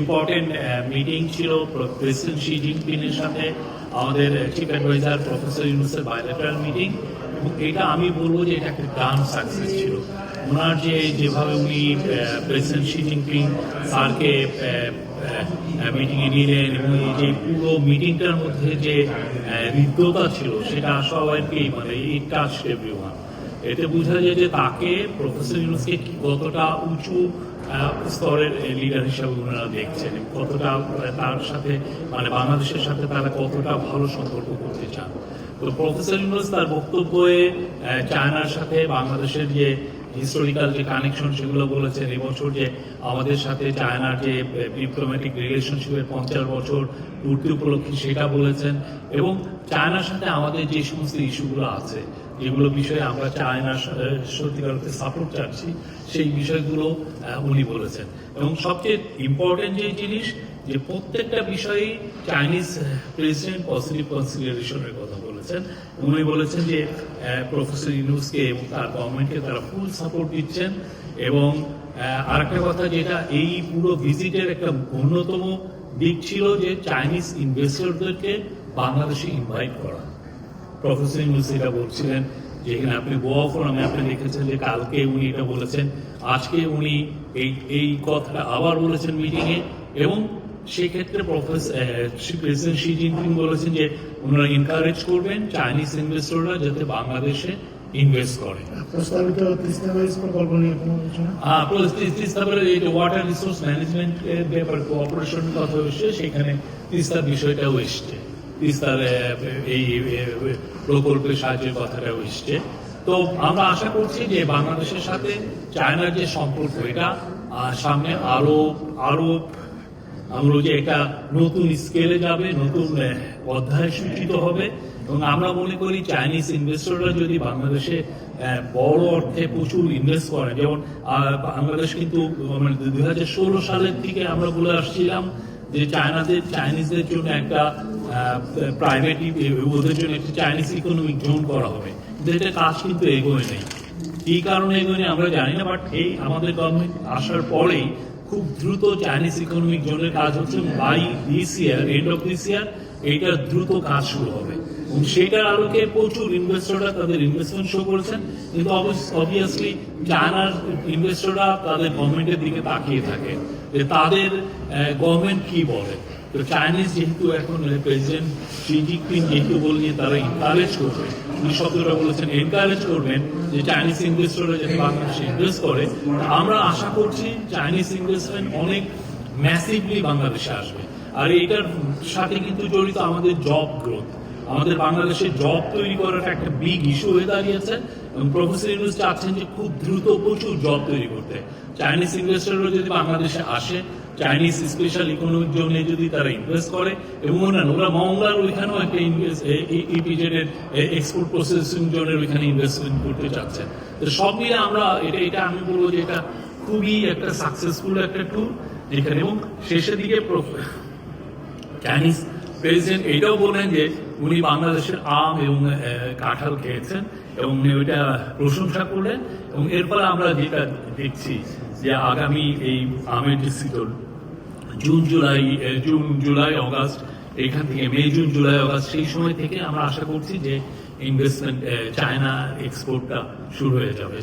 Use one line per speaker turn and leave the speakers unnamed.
Important meeting ছিল president she জিনপিংয়ের সাথে, আমাদের চিফ অ্যাডভাইজার প্রফেসর ইউনুসের বায়োলেটারাল মিটিং এবং এটা আমি বলব যে এটা একটা গ্রান্ড সাকসেস ছিল। ওনার যে, যেভাবে উনি প্রেসিডেন্ট শি জিনপিং স্যারকে মিটিংয়ে নিলেন এবং এই যে পুরো মিটিংটার মধ্যে যে হৃদ্যতা ছিল, সেটা সবাইকেই মানে এই টাচ এভরিওয়ান এতে বোঝা যায় যে তাকে প্রফেসর ইউনুসকে কতটা উঁচু স্তরের লিডার হিসাবে ওনারা দেখছেন কতটা তার সাথে মানে বাংলাদেশের সাথে তারা কতটা ভালো সম্পর্ক করতে চান। তো প্রফেসর ইউনুস তার বক্তব্যে চায়নার সাথে বাংলাদেশের যে হিস্টোরিক্যাল যে কানেকশন সেগুলো বলেছেন এবছর যে আমাদের সাথে চায়নার যে ডিপ্লোম্যাটিক রিলেশনশিপের পঞ্চাশ বছর পূর্তি উপলক্ষে সেটা বলেছেন এবং চায়নার সাথে আমাদের যে সমস্ত ইস্যুগুলো আছে যেগুলো বিষয়ে আমরা চায়নার সাথে সত্যিকার অর্থে সাপোর্ট চাচ্ছি, সেই বিষয়গুলো উনি বলেছেন। এবং সবচেয়ে ইম্পর্টেন্ট যে জিনিস, যে প্রত্যেকটা বিষয়েই চাইনিজ প্রেসিডেন্ট পজিটিভ কনসিডারেশনের কথা বলেছেন। উনি বলেছেন যে প্রফেসর ইউনুসকে এবং তার গভর্নমেন্টকে তারা ফুল সাপোর্ট দিচ্ছেন। এবং আর কথা যেটা, এই পুরো ভিজিটের একটা অন্যতম দিক ছিল যে চাইনিজ ইনভেস্টরদেরকে বাংলাদেশে ইনভাইট করা। প্রফেসর ইউনুস এটা বলছিলেন যে এখানে আপনি গোয়া ফোরামে আপনি দেখেছেন যে কালকে উনি এটা বলেছেন আজকে উনি এই এই কথাটা আবার বলেছেন মিটিংয়ে এবং সেক্ষেত্রে প্রফেসর প্রেসিডেন্ট শি জিনপিং বলেছেন যে ওনারা এনকারেজ করবেন চাইনিজ ইনভেস্টররা যাতে বাংলাদেশে ইনভেস্ট করে।
প্রস্তাবিত প্রকল্প নিয়ে
ওয়াটার রিসোর্স ম্যানেজমেন্ট ব্যাপার কোঅপারেশন কথা এসছে সেখানে তিস্তার বিষয়টাও এসছে। এই প্রকল্পের সাহায্যের এসছে। তো আমরা আশা করছি যে বাংলাদেশের সাথে চায়নার যে সম্পর্ক, এটা সামনে আরও আরও, আমরা যে একটা নতুন স্কেলে যাবে, নতুন অধ্যায় সূচিত হবে। এবং আমরা মনে করি চাইনিজ ইনভেস্টররা যদি বাংলাদেশে বড় অর্থে প্রচুর ইনভেস্ট করে, যেমন বাংলাদেশ কিন্তু মানে দুই হাজার ষোলো সালের দিকে আমরা বলে আসছিলাম যে চায়নাদের চাইনিজদের জন্য একটা প্রাইভেট ওদের জন্য একটা চাইনিজ ইকোনমিক জোন করা হবে। কিন্তু এটা কাজ কিন্তু এগোয় নেই। এই কারণে এগোয় আমরা জানি না বাট এই আমাদের গভর্নমেন্ট আসার পরেই খুব দ্রুত চাইনিজ ইকোনমিক জোনের কাজ হচ্ছে by this year end of this year এইটার দ্রুত কাজ শুরু হবে। এবং সেটার আলোকে প্রচুর ইনভেস্টররা তাদের ইনভেস্টমেন্ট শো করেছেন। কিন্তু অবভিয়াসলি চায়নার ইনভেস্টররা তাদের গভর্নমেন্টের দিকে তাকিয়ে থাকে যে তাদের গভর্নমেন্ট কি বলে? তো চাইনিজ যেহেতু এখন প্রেসিডেন্ট জিনপিং যেহেতু বললেন তারা করবে। উনি শব্দটা বলেছেন এনকারেজ করবেন যে চাইনিজ ইনভেস্টররা যাতে বাংলাদেশে ইনভেস্ট করে। আমরা আশা করছি চাইনিজ ইনভেস্টমেন্ট অনেক ম্যাসিভলি বাংলাদেশে আসবে। আর এটার সাথে কিন্তু জড়িত আমাদের জব গ্রোথ আমাদের বাংলাদেশে জব তৈরি করাটা একটা বিগ ইস্যু হয়ে দাঁড়িয়েছে এবং প্রফেসর ইউনুস চাচ্ছেন যে খুব দ্রুত প্রচুর জব তৈরি করতে। চাইনিজ ইনভেস্টররা যদি বাংলাদেশে আসে চাইনিজ স্পেশাল ইকোনমিক জোনে যদি তারা ইনভেস্ট করে এবং অন্যান্য, ওরা মংলার ওইখানেও একটা ইনভেস্ট ইপিজেড এর এক্সপোর্ট প্রসেসিং জোনের ওইখানে ইনভেস্টমেন্ট করতে চাচ্ছে। তো সব মিলে আমরা এটা এটা আমি বলব যে এটা খুবই একটা সাকসেসফুল একটা ট্যুর যেখানে এবং শেষের দিকে চাইনিজ প্রেসিডেন্ট এটাও বললেন যে উনি বাংলাদেশের আম এবং কাঁঠাল খেয়েছেন এবং উনি ওইটা প্রশংসা করলেন এবং এরপরে আমরা যেটা দেখছি যে আগামী এই আমের যে season June, July June, July, August, এখান থেকে মে, জুন, জুলাই, অগাস্ট, সেই সময় থেকে আমরা আশা করছি যে ইনভেস্টমেন্ট চায়না এক্সপোর্টটা শুরু হয়ে যাবে।